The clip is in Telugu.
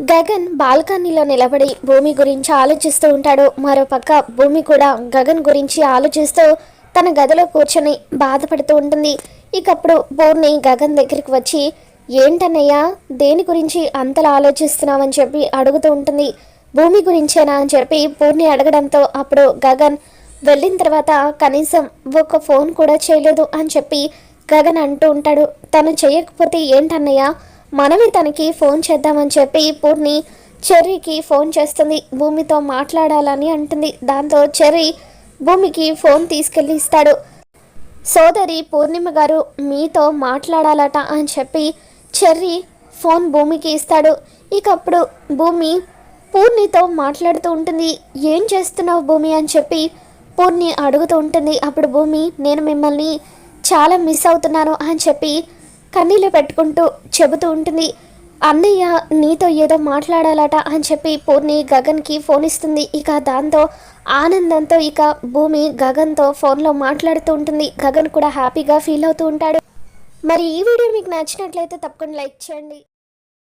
గగన్ బాల్కనీలో నిలబడి భూమి గురించి ఆలోచిస్తూ ఉంటాడు. మరోపక్క భూమి కూడా గగన్ గురించి ఆలోచిస్తూ తన గదిలో కూర్చొని బాధపడుతూ ఉంటుంది. ఇకప్పుడు పూర్ణి గగన్ దగ్గరికి వచ్చి ఏంటన్నయ్యా దేని గురించి అంతలా ఆలోచిస్తున్నావని చెప్పి అడుగుతూ ఉంటుంది. భూమి గురించేనా అని చెప్పి పూర్ణి అడగడంతో అప్పుడు గగన్ వెళ్ళిన తర్వాత కనీసం ఒక ఫోన్ కూడా చేయలేదు అని చెప్పి గగన్ అంటూ ఉంటాడు. తను చేయకపోతే ఏంటన్నయ్య మనమే తనకి ఫోన్ చేద్దామని చెప్పి పూర్ణి చెర్రీకి ఫోన్ చేస్తుంది. భూమితో మాట్లాడాలని అంటుంది. దాంతో చెర్రీ భూమికి ఫోన్ తీసుకెళ్ళి ఇస్తాడు. సోదరి పూర్ణిమ గారు మీతో మాట్లాడాలట అని చెప్పి చెర్రీ ఫోన్ భూమికి ఇస్తాడు. ఇక అప్పుడు భూమి పూర్ణితో మాట్లాడుతూ ఉంటుంది. ఏం చేస్తున్నావు భూమి? అని చెప్పి పూర్ణి అడుగుతూ ఉంటుంది. అప్పుడు భూమి నేను మిమ్మల్ని చాలా మిస్ అవుతున్నాను అని చెప్పి కన్నీళ్ళు పెట్టుకుంటూ చెబుతూ ఉంటుంది. అన్నయ్య నీతో ఏదో మాట్లాడాలట అని చెప్పి పూర్ణి గగన్కి ఫోన్ ఇస్తుంది. ఇక దాంతో ఆనందంతో ఇక భూమి గగన్తో ఫోన్లో మాట్లాడుతూ ఉంటుంది. గగన్ కూడా హ్యాపీగా ఫీల్ అవుతూ ఉంటాడు. మరి ఈ వీడియో మీకు నచ్చినట్లయితే తప్పకుండా లైక్ చేయండి.